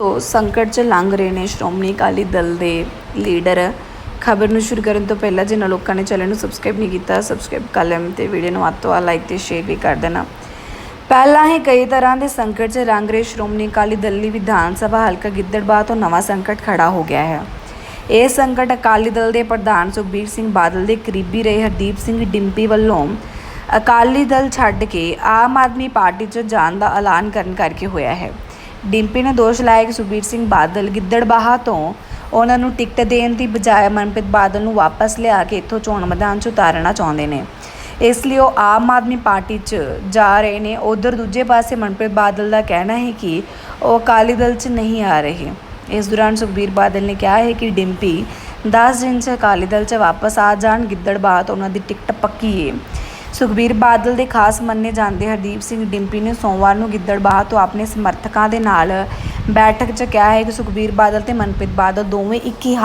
ਤੋਂ ਸੰਕਟ 'ਚ ਲੰਘ ਰਹੇ ਨੇ ਸ਼੍ਰੋਮਣੀ ਅਕਾਲੀ ਦਲ ਦੇ ਲੀਡਰ। ਖਬਰ ਨੂੰ ਸ਼ੁਰੂ ਕਰਨ ਤੋਂ ਪਹਿਲਾਂ ਜਿਨ੍ਹਾਂ ਲੋਕਾਂ ਨੇ ਚੈਨਲ ਨੂੰ ਸਬਸਕ੍ਰਾਈਬ ਨਹੀਂ ਕੀਤਾ ਸਬਸਕ੍ਰਾਈਬ ਕਰ ਲੈਣ ਤੇ ਵੀਡੀਓ ਨੂੰ ਵੱਧ ਤੋਂ ਵੱਧ ਲਾਈਕ ਤੇ ਸ਼ੇਅਰ ਵੀ ਕਰ ਦੇਣਾ। ਪਹਿਲਾਂ ਹੀ ਕਈ ਤਰ੍ਹਾਂ ਦੇ ਸੰਕਟ 'ਚ ਲੰਘ ਰਹੇ ਸ਼੍ਰੋਮਣੀ ਅਕਾਲੀ ਦਲ ਲਈ ਵਿਧਾਨ ਸਭਾ ਹਲਕਾ ਗਿੱਦੜਬਾਹ ਤੋਂ ਨਵਾਂ ਸੰਕਟ ਖੜਾ ਹੋ ਗਿਆ ਹੈ। ਇਹ ਸੰਕਟ ਅਕਾਲੀ ਦਲ ਦੇ ਪ੍ਰਧਾਨ ਸੁਖਬੀਰ ਸਿੰਘ ਬਾਦਲ ਦੇ ਕਰੀਬੀ ਰਹੇ ਹਰਦੀਪ ਸਿੰਘ ਡਿੰਪੀ ਵੱਲੋਂ ਅਕਾਲੀ ਦਲ ਛੱਡ ਕੇ ਆਮ ਆਦਮੀ ਪਾਰਟੀ 'ਚ ਜਾਣ ਦਾ ਐਲਾਨ ਕਰਨ ਕਰਕੇ ਹੋਇਆ ਹੈ। ਡਿੰਪੀ ਨੇ ਦੋਸ਼ ਲਾਇਆ ਕਿ ਸੁਖਬੀਰ ਸਿੰਘ ਬਾਦਲ ਗਿੱਦੜਬਾਹਾ ਤੋਂ ਉਹਨਾਂ ਨੂੰ ਟਿਕਟ ਦੇਣ ਦੀ ਬਜਾਏ ਮਨਪ੍ਰੀਤ ਬਾਦਲ ਨੂੰ ਵਾਪਸ ਲਿਆ ਕੇ ਇੱਥੋਂ ਚੋਣ ਮੈਦਾਨ 'ਚ ਉਤਾਰਨਾ ਚਾਹੁੰਦੇ ਨੇ। ਇਸ ਲਈ ਉਹ ਆਮ ਆਦਮੀ ਪਾਰਟੀ 'ਚ ਜਾ ਰਹੇ ਨੇ। ਉਧਰ ਦੂਜੇ ਪਾਸੇ ਮਨਪ੍ਰੀਤ ਬਾਦਲ ਦਾ ਕਹਿਣਾ ਹੈ ਕਿ ਉਹ ਅਕਾਲੀ ਦਲ 'ਚ ਨਹੀਂ ਆ ਰਹੇ। ਇਸ ਦੌਰਾਨ ਸੁਖਬੀਰ ਬਾਦਲ ਨੇ ਕਿਹਾ ਹੈ ਕਿ ਡਿੰਪੀ 10 ਦਿਨ 'ਚ ਅਕਾਲੀ ਦਲ 'ਚ ਵਾਪਸ ਆ ਜਾਣ। ਗਿੱਦੜਬਾਹ ਤੋਂ ਉਹਨਾਂ ਦੀ ਟਿਕਟ ਪੱਕੀ ਹੈ। ਸੁਖਬੀਰ ਬਾਦਲ ਦੇ ਖਾਸ ਮੰਨੇ ਜਾਂਦੇ ਹਰਦੀਪ ਸਿੰਘ ਡਿੰਪੀ ਨੇ ਸੋਮਵਾਰ ਨੂੰ ਗਿੱਦੜਬਾਹਾ ਤੋਂ ਆਪਣੇ ਸਮਰਥਕਾਂ ਦੇ ਨਾਲ ਬੈਠਕ 'ਚ ਕਿਹਾ ਹੈ ਕਿ ਸੁਖਬੀਰ ਬਾਦਲ ਤੇ ਮਨਪ੍ਰੀਤ ਬਾਦਲ ਦੋਵੇਂ ਇੱਕ ਹੀ ਹਾਲ